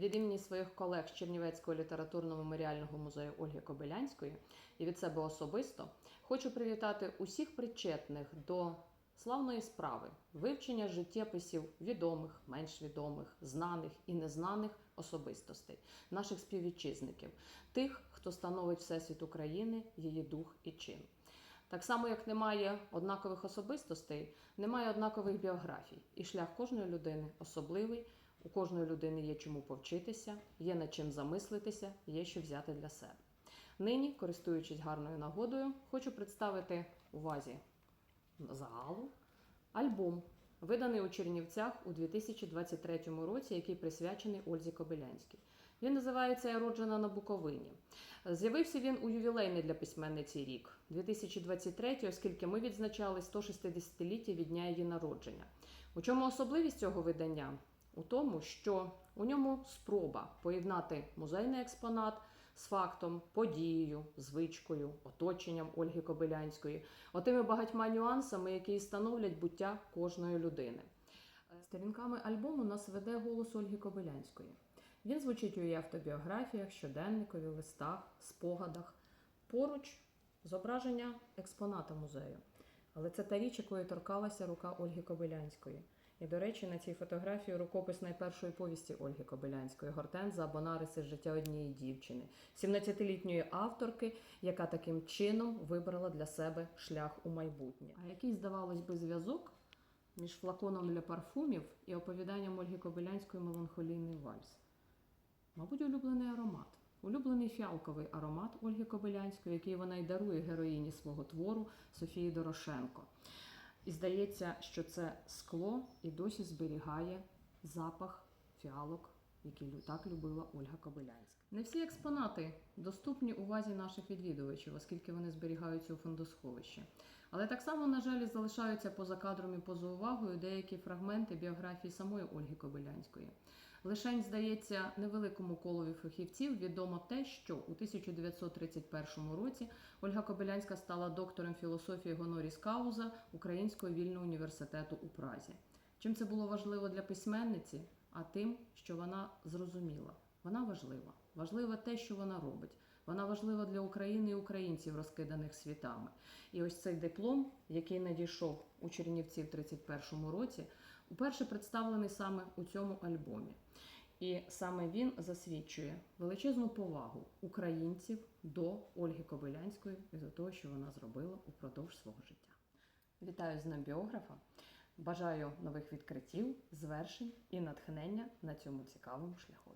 Від імені своїх колег з Чернівецького літературно-меморіального музею Ольги Кобилянської і від себе особисто хочу привітати усіх причетних до славної справи вивчення життєписів відомих, менш відомих, знаних і незнаних особистостей, наших співвітчизників, тих, хто становить Всесвіт України, її дух і чин. Так само, як немає однакових особистостей, немає однакових біографій, і шлях кожної людини особливий. У кожної людини є чому повчитися, є над чим замислитися, є що взяти для себе. Нині, користуючись гарною нагодою, хочу представити увазі загалу альбом, виданий у Чернівцях у 2023 році, який присвячений Ользі Кобилянській. Він називається Я роджена на Буковині. З'явився він у ювілейний для письменниці рік 2023, оскільки ми відзначали 160-ліття від дня її народження. У чому особливість цього видання? У тому, що у ньому спроба поєднати музейний експонат з фактом, подією, звичкою, оточенням Ольги Кобилянської, отими багатьма нюансами, які становлять буття кожної людини. Сторінками альбому нас веде голос Ольги Кобилянської. Він звучить у її автобіографіях, щоденникові, листах, спогадах. Поруч зображення експоната музею. Але це та річ, якої торкалася рука Ольги Кобилянської. І, до речі, на цій фотографії рукопис найпершої повісті Ольги Кобилянської Гортенза або нариси життя однієї дівчини, 17-літньої авторки, яка таким чином вибрала для себе шлях у майбутнє. А який, здавалось би, зв'язок між флаконом для парфумів і оповіданням Ольги Кобилянської меланхолійний вальс? Мабуть, улюблений аромат. Улюблений фіалковий аромат Ольги Кобилянської, який вона й дарує героїні свого твору Софії Дорошенко. І здається, що це скло і досі зберігає запах фіалок, які так любила Ольга Кобилянська. Не всі експонати доступні увазі наших відвідувачів, оскільки вони зберігаються у фондосховищі. Але так само, на жаль, залишаються поза кадром і поза увагою деякі фрагменти біографії самої Ольги Кобилянської. Лишень, здається, невеликому колові фахівців відомо те, що у 1931 році Ольга Кобилянська стала доктором філософії Гоноріс Кауза Українського вільного університету у Празі. Чим це було важливо для письменниці? А тим, що вона зрозуміла. Вона важлива. Важливо те, що вона робить. Вона важлива для України і українців, розкиданих світами. І ось цей диплом, який надійшов у Чернівці в 31-му році, уперше представлений саме у цьому альбомі. І саме він засвідчує величезну повагу українців до Ольги Кобилянської і до того, що вона зробила упродовж свого життя. Вітаю з ним біографа. Бажаю нових відкриттів, звершень і натхнення на цьому цікавому шляхові.